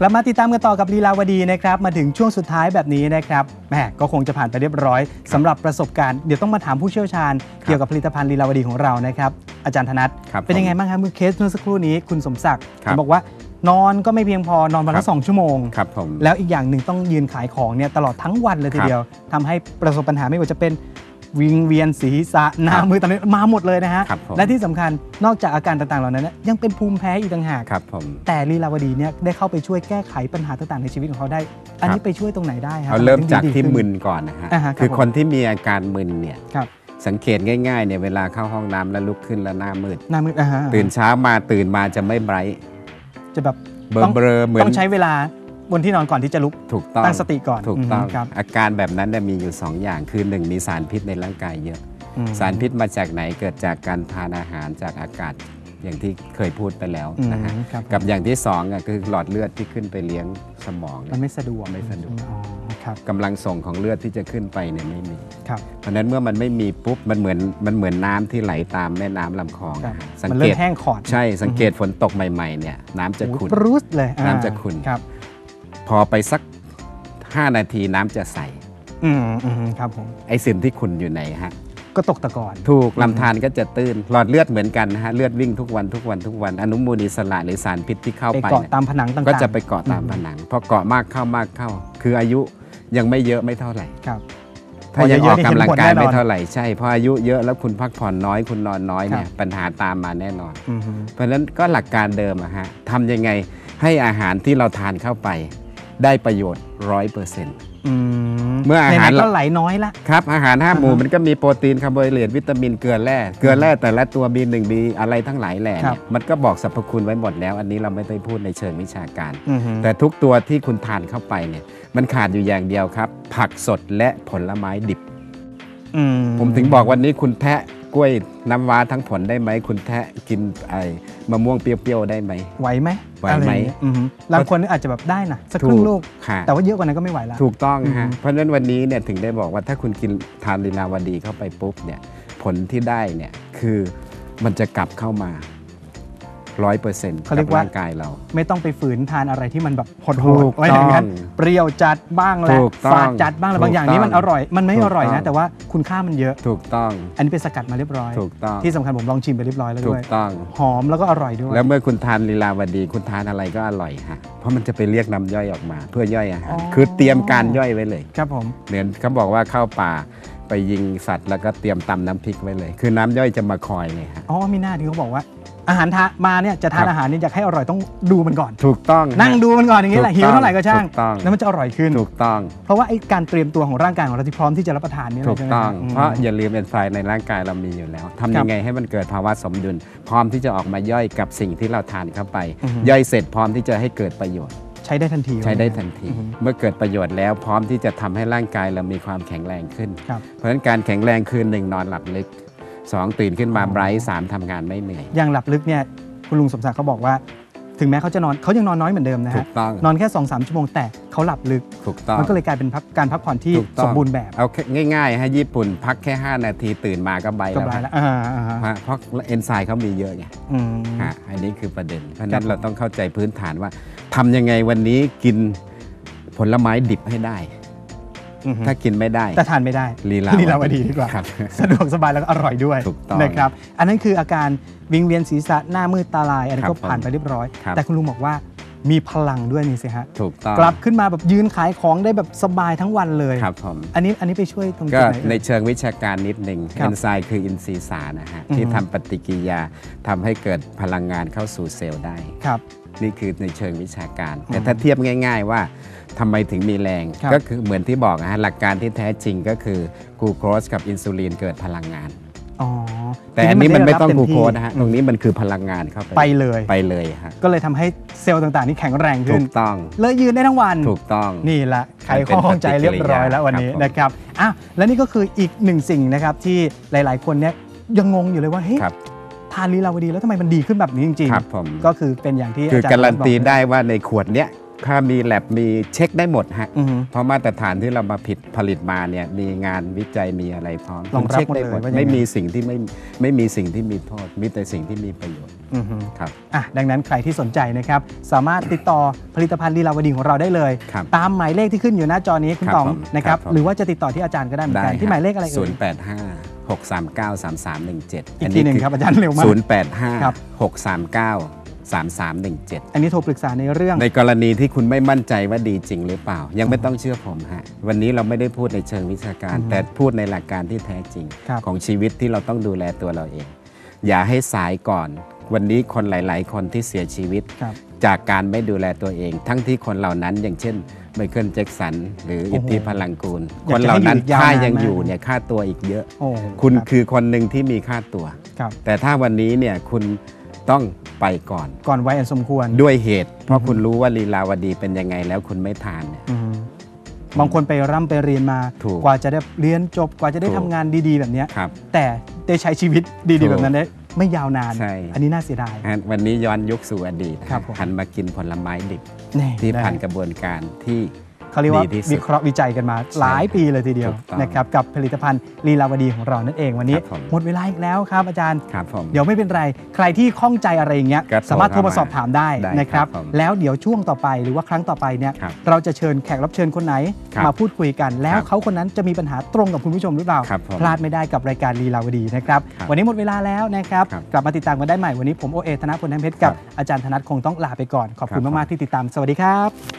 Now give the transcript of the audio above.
กลับมาติดตามกันต่อกับลีลาวดีนะครับ มาถึงช่วงสุดท้ายแบบนี้นะครับแหมก็คงจะผ่านไปเรียบร้อยสำหรับประสบการณ์เดี๋ยวต้องมาถามผู้เชี่ยวชาญ เกี่ยวกับผลิตภัณฑ์ลีลาวดีของเรานะครับ อาจารย์ธนัทครับเป็นยังไงผมบ้างครับเมื่อเคสเมื่อสักครู่นี้คุณสมศักดิ์ครับบอกว่านอนก็ไม่เพียงพอนอนวันครัละบสองชั่วโมงครับผมแล้วอีกอย่างหนึ่งต้องยืนขายของเนี่ยตลอดทั้งวันเลยทีครับเดียวทำให้ประสบปัญหาไม่ว่าจะเป็น วิงเวียนศีรษะหน้าครับมือตอนนี้มาหมดเลยนะฮะ ครับผม และที่สำคัญนอกจากอาการต่างๆเหล่านั้นเนี่ยยังเป็นภูมิแพ้อีกต่างหาก ครับผม แต่ลีลาวดีเนี่ยได้เข้าไปช่วยแก้ไขปัญหาต่างๆในชีวิตของเขาได้ อันนี้ไปช่วยตรงไหนได้ครับ เอาเริ่มจากดีที่ขึ้นมึนก่อนนะฮะอ่าฮะครับคือผม คนที่มีอาการมึนเนี่ยครับสังเกตง่ายๆเนี่ยเวลาเข้าห้องน้ำแล้วลุกขึ้นแล้วหน้ามืด หน้ามืดอ่าฮะตื่นเช้ามาตื่นมาจะไม่ไบรท์จะแบบเบลต้องอเบลอๆเหมือน ต้องใช้เวลา บนที่นอนก่อนที่จะลุกถูกต้องตั้งสติก่อนถูกต้องอืมครับอาการแบบนั้นเนี่ยมีอยู่ 2 อย่างคือ 1 มีสารพิษในร่างกายเยอะอืมสารพิษมาจากไหนเกิดจากการทานอาหารจากอากาศอย่างที่เคยพูดไปแล้วอืมนะฮะครับกับอย่างที่สองอะคือหลอดเลือดที่ขึ้นไปเลี้ยงสมองเนี่มันยไม่สะดวกไม่สะดวกอ๋อครับกำลังส่งของเลือดที่จะขึ้นไปเนี่ยไม่มีครับเพราะฉะนั้นเมื่อมันไม่มีปุ๊บมันเหมือนมันเหมือนน้ำที่ไหลตามแม่น้ำลำคลองครับนะฮะสังมันเกเริ่ตมแห้งขอดใช่สังเกตฝนตกใหม่ๆเนี่ยน้ำจะขุ่นโอ้โหปรู๊ดเลยอ่าน้ำจะขุ่นครับ พอไปสัก 5 นาทีน้ำจะใส อืมอืมครับผม ไอ้สิ่งที่ขุ่นอยู่ไหนฮะ ก็ตกตะกอนถูกลำธารก็จะตื้น หลอดเลือดเหมือนกันนะฮะ เลือดวิ่งทุกวันทุกวันทุกวัน อนุมูลอิสระหรือสารพิษที่เข้าไปไปเกาะเนี่ย ตามผนังต่างๆก็จะไปเกาะตามอืมผนังพอเกาะมากเข้ามากเข้า คืออายุยังไม่เยอะไม่เท่าไหร่ ครับ ถ้ายังพอออกเยอะๆนี่กำลังกายเห็นผลแน่นอนไม่เท่าไหร่ใช่เพราะอายุเยอะแล้วคุณพักผ่อนน้อยคุณนอนน้อยเนี่คยรับ ปัญหาตามมาแน่นอน อืมฮึเพราะฉะนั้นก็หลักการเดิมอะฮะทำยังไงให้อาหารที่เราทานเข้าไป ได้ประโยชน์ร้อยเปอร์เซ็นต์อืมเมื่ออาหารไหนๆก็ไหลน้อยละครับ อาหารห้าหมู่อ่าฮะมันก็มีโปรตีนคาร์โบไฮเดรตวิตามินเกลือแร่เกลือแร่แต่ละตัวมีหนึ่งมีอะไรทั้งหลายแหล่ครัเนี่บยมันก็บอกสรรพคุณไว้หมดแล้ว อันนี้เราไม่ได้พูดในเชิงวิชาการอืมฮึแต่ทุกตัวที่คุณทานเข้าไปเนี่ยมันขาดอยู่อย่างเดียวครับ ผักสดและผลไม้ดิบอืผมถึงบอกวันนี้คุณแทะ กล้วยน้ำว้าทั้งผลได้ไหม คุณแทะกินไอ้มะม่วงเปรี้ยวๆได้ไหม ไหวไหมไหวไหมอะไรอย่างเงี้ยอือฮึบางคนอาจจะแบบได้นะสักครึ่งลูก ค่ะ แต่ว่าเยอะกว่านั้นก็ไม่ไหวละ ถูกต้องอือฮึฮะ เพราะฉะนั้นวันนี้เนี่ยถึงได้บอกว่าถ้าคุณกินทานลีลาวดีเข้าไปปุ๊บเนี่ยผลที่ได้เนี่ยคือมันจะกลับเข้ามา ร้อยเปอร์เซ็นต์เขาเรีกัยบกว่า ร่างกายเรา ไม่ต้องไปฝืนทานอะไรที่มันแบบโหดถูกๆไว้อย่างนั้นต้องเปรี้ยวจัดบ้างแหละถูกต้องฝาดจัดบ้างแหละถูกบางอย่างนี้มันต้อองร่อย มันไม่ถูกอร่อยต้นะ อง แต่ว่าคุณค่ามันเยอะ ถูกต้อง อันนี้เป็นสกัดมาเรียบร้อย ถูกต้อง ที่สำคัญผมลองชิมไปเรียบร้อยแล้วถูด้วกย ต้อง หอมแล้วก็อร่อยด้วยแล้วเมื่อคุณทานลีลาวดี คุณทานอะไรก็อร่อยฮะเพราะมันจะไปเรียกน้ำย่อยออกมา เพื่อย่อยอาหารอ๋อคือเตรียมการย่อยไว้เลย ครับผม เหมือนเขาบอกว่าเข้าป่าไปยิงสัตว์แล้วก็เตรียมตำน้ำพริกไว้เลย คือน้ำย่อยจะมาคอยเลยฮะ อ๋อมีหน้าที่เขาบอกว่า อาหารทามาเนี่ยจะทานครับอาหารเนี่ยอยากให้อร่อยต้องดูมันก่อน ถูกต้องฮะนั่งดูมันก่อนอย่างนี้แหละถูกต้องหิวเท่าไหร่ก็ช่างถูกต้องแล้วมันจะอร่อยขึ้นถูกต้อง เพราะว่าไอ้การเตรียมตัวของร่างกายของเราที่พร้อมที่จะรับประทานนี่แหถูละกใช่ไหมต้องคบเพราะอย่าลืมเอนไซม์ในร่างกายเรามีอยู่แล้วทำยังไงให้มันเกิดภาวะสมดุล พร้อมที่จะออกมาย่อยกับสิ่งที่เราทานเข้าไปอือฮึย่อยเสร็จพร้อมที่จะให้เกิดประโยชน์ใช้ได้ทันที ใช้ได้ทันทีอือฮึเมื่อเกิดประโยชน์แล้วพร้อมที่จะทำให้ร่างกายเรามีความแข็งแรงขึ้นครับเพราะฉะนั้นการแข็งแรงคือหนึ่งนอนหลับลึก สองตื่นขึ้นมาไบรท์สามทำงานไม่เหนื่อย อย่างหลับลึกเนี่ยคุณลุงสมศักดิ์เขาบอกว่า ถึงแม้เขาจะนอนเขายังนอนน้อยเหมือนเดิมนะถูฮะกต้อง นอนแค่2อสชั่วโมงแต่เขาหลับลึก ถูกต้องมันก็เลยกลายเป็นพักการพักผ่อนที่ถูกต้สองมบูรณ์แบบเอาแค่ง่ายๆ ให้ญี่ปุ่นพักแค่ 5 นาทีตื่นมาก็ไบรท์ก็แล้วบายแล้วอ่าอ่าฮะฮะเพราะเอนไซม์เขามีเยอะไงอืม ฮะอันนี้คือประเด็น เพราะฉะครันั้บนเราต้องเข้าใจพื้นฐานว่าทำยังไงวันนี้กินผลไม้ดิบให้ได้อือฮึ ถ้ากินไม่ได้ แต่ทานไม่ได้ลีลาลีลาวดีดีกว่าครับสะดวกสบายแล้วก็อร่อยด้วยถูกต้องนะครับอันนั้นคืออาการวิงเวียนศีรษะหน้ามืดตาลายอันนั้นครัก็บผ่านไปเรียบร้อยครับแต่คุณลุงบอกว่ามีพลังด้วยนี่สิฮะถูกต้องกลับขึ้นมาแบบยืนขายของได้แบบสบายทั้งวันเลยครับผมอันนี้อันนี้ไปช่วยตรงก็จุดไหนในเอ่ยเชิงวิชาการนิดหนึ่งครัเอบนไซม์คืออินทรีย์สารนะฮะอือฮึที่ทำปฏิกิริยาทำให้เกิดพลังงานเข้าสู่เซลล์ได้ครับนี่คือในเชิงวิชาการอืมแต่ถ้าเทียบง่าย ๆ ว่า ทำไมถึงมีแรง ครับก็คือเหมือนที่บอกนะฮะหลักการที่แท้จริงก็คือกลูโคสกับอินซูลินเกิดพลังงานอ๋อแต่อันนี้มันไม่ต้องด้กลูรับโคเต็สที่นะฮะตรงนี้มันคือพลังงานเข้าไปไปเลย ไปเลยฮะก็เลยทำให้เซลล์ต่างๆ นี่แข็งแรงถูขึ้น กต้องเลยยืนได้ทั้งวัน ถูกต้อง นี่แหละไขข้อข้องใจเรียบร้อยแล้ววันนี้ครับผมนะครับอ้าวและนี่ก็คืออีกหนึ่งสิ่งนะครับที่หลาย ๆ คนเนี่ยยังงงอยู่เลยว่าเฮ้ยครับ ทานลีลาวดีแล้วทำไมมันดีขึ้นแบบนี้จริง ครับผมๆ ก็คือเป็นอย่างที่คืออาจารย์การันตีบอกได้ว่าในขวดเนี้ย ถ้ามีแลบมีเช็คได้หมดฮะอือฮึ เพราะมาตรฐานที่เรามาผิดผลิตมาเนี่ยมีงานวิจัยมีอะไรพร้อมรองรับคุณเช็คได้หมดหมดเลยว่าอย่างไม่นั้นมีสิ่งที่ไม่ไม่มีสิ่งที่มีโทษ มีแต่สิ่งที่มีประโยชน์อือฮึครับ อะดังนั้นใครที่สนใจนะครับสามารถติดต่อผลิตภัณฑ์ลีลาวดีของเราได้เลย ครับตามหมายเลขที่ขึ้นอยู่หน้าจอนี้คุณครับต๋องผมนะครับครับผม หรือว่าจะติดต่อที่อาจารย์ก็ได้เหมือนกันที่หมายเลขอะไรศูเอ่นย ย์แปดห้าหกสามเก้าสามสามหนึ่งเจ็ดอีกทีหนึ่งครับอาจารย์เร็วมากศูนย์แปดห้าครับ หกสามเก้า สามสามหนึ่งเจ็ดอันนี้โทรปรึกษาในเรื่อง ในกรณีที่คุณไม่มั่นใจว่าดีจริงหรือเปล่า ยังไม่ต้องเชื่อผมฮะ วันนี้เราไม่ได้พูดในเชิงวิชาการอือฮึแต่พูดในหลักการที่แท้จริงครับของชีวิตที่เราต้องดูแลตัวเราเอง อย่าให้สายก่อน วันนี้คนหลาย ๆ คนที่เสียชีวิตครับจากการไม่ดูแลตัวเอง ทั้งที่คนเหล่านั้นอย่างเช่นไมเคิลแจ็คสันหรืออิทธิพลังกูลอยากจะคนเหล่านั้นให้อยู่อีกยาวนานถ้ายังมากอยู่เนี่ยค่าตัวอีกเยอะโอ้คุณรับคือคนหนึ่งที่มีค่าตัวครับแต่ถ้าวันนี้เนี่ยคุณต้อง ไปก่อน ก่อนวัยอันสมควร ด้วยเหตุ เพราะอือฮึคุณรู้ว่าลีลาวดีเป็นยังไงแล้วคุณไม่ทานเนี่ย อืมบางคนไปร่ำไปเรียนมา ถูกกว่าจะได้เรียนจบกว่าจะได้ถูก ทำงานดีๆ แบบเนี้ยครับ แต่ได้ใช้ชีวิตถูดีๆกแบบนั้นได้ไม่ยาวนาน ใช่ อันนี้น่าเสียดาย ฮะวันนี้ย้อนยุคสู่อดีตครับผม หันมากินผลไม้ดิบนี่ที่ได้ผ่านกระบวนการที่ เขาเรียกว่าดีที่สุดวิเคราะห์วิจัยกันมาหลายปีเลยทีเดียวถูกต้องนะครับกับผลิตภัณฑ์ลีลาวดีของเรานั่นเองวันนี้ ครับผม หมดเวลาอีกแล้วครับอาจารย์ ครับผม เดี๋ยวไม่เป็นไร ใครที่ข้องใจอะไรอย่างเงี้ยก็โทรสามารถโทรมาเข้ามาสอบถามได้ได้นะครับ ครับผมแล้วเดี๋ยวช่วงต่อไปหรือว่าครั้งต่อไปเนี่ยครับเราจะเชิญแขกรับเชิญคนไหน ครับมาพูดคุยกัน แล้วครับเขาคนนั้นจะมีปัญหาตรงกับคุณผู้ชมหรือเปล่า ครับผมพลาดไม่ได้กับรายการลีลาวดีนะครับ ครับวันนี้หมดเวลาแล้วนะครับ ครับกลับมาติดตามกันได้ใหม่วันนี้ผมโอเอธนพลน้ำเพชรกับครับอาจารย์ธนัทคงต้องลาไปก่อนขอบคุณครับมากๆที่ติดตามสวัสดีครับ